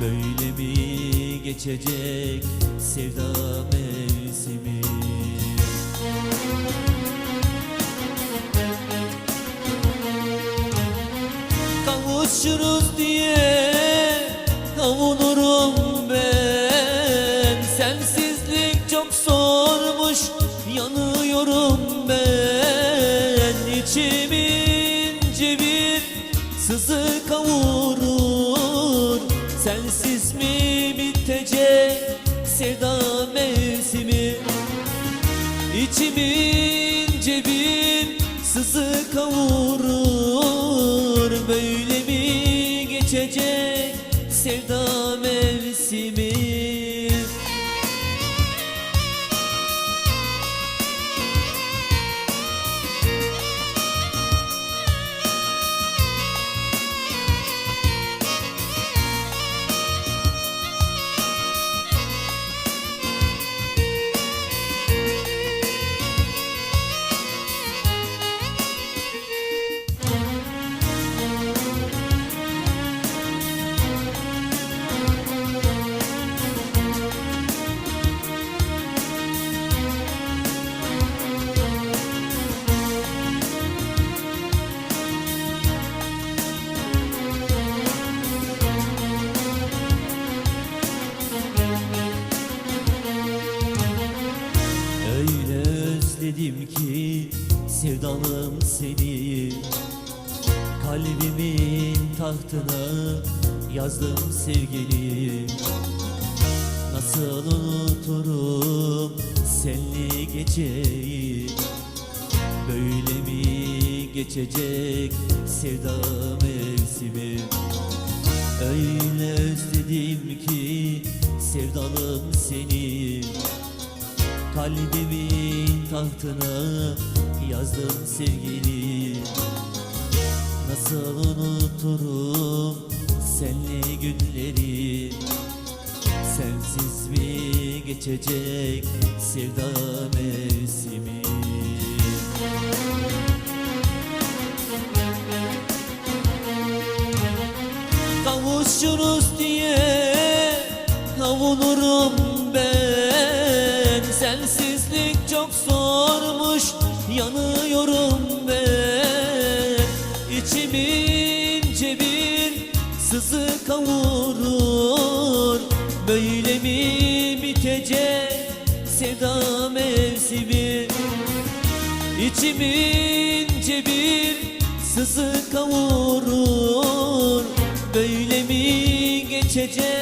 Böyle mi geçecek sevda mevsimi? Kavuşuruz diye kavunurum ben. Sensizlik çok zormuş yanıyorum ben. İçimin Sensiz mi bitecek sevda mevsimi? İçimin sevdalım seni. Kalbimin tahtına yazdım sevgili. Nasıl unuturum senli geceyi Böyle mi geçecek sevda mevsimi? Öyle özledim ki sevdalım seni Kalbimin tahtına yazdım sevgili. Nasıl unuturum senli günleri? Sensiz mi geçecek sevda mevsimi? Kavuşuruz diye kavunurum ben Sensizlik çok zormuş yanıyorum ben İçimin bir sızı kavurur. Böyle mi bitecek sevda mevsimi? İçimin bir sızı kavurur. Böyle mi geçecek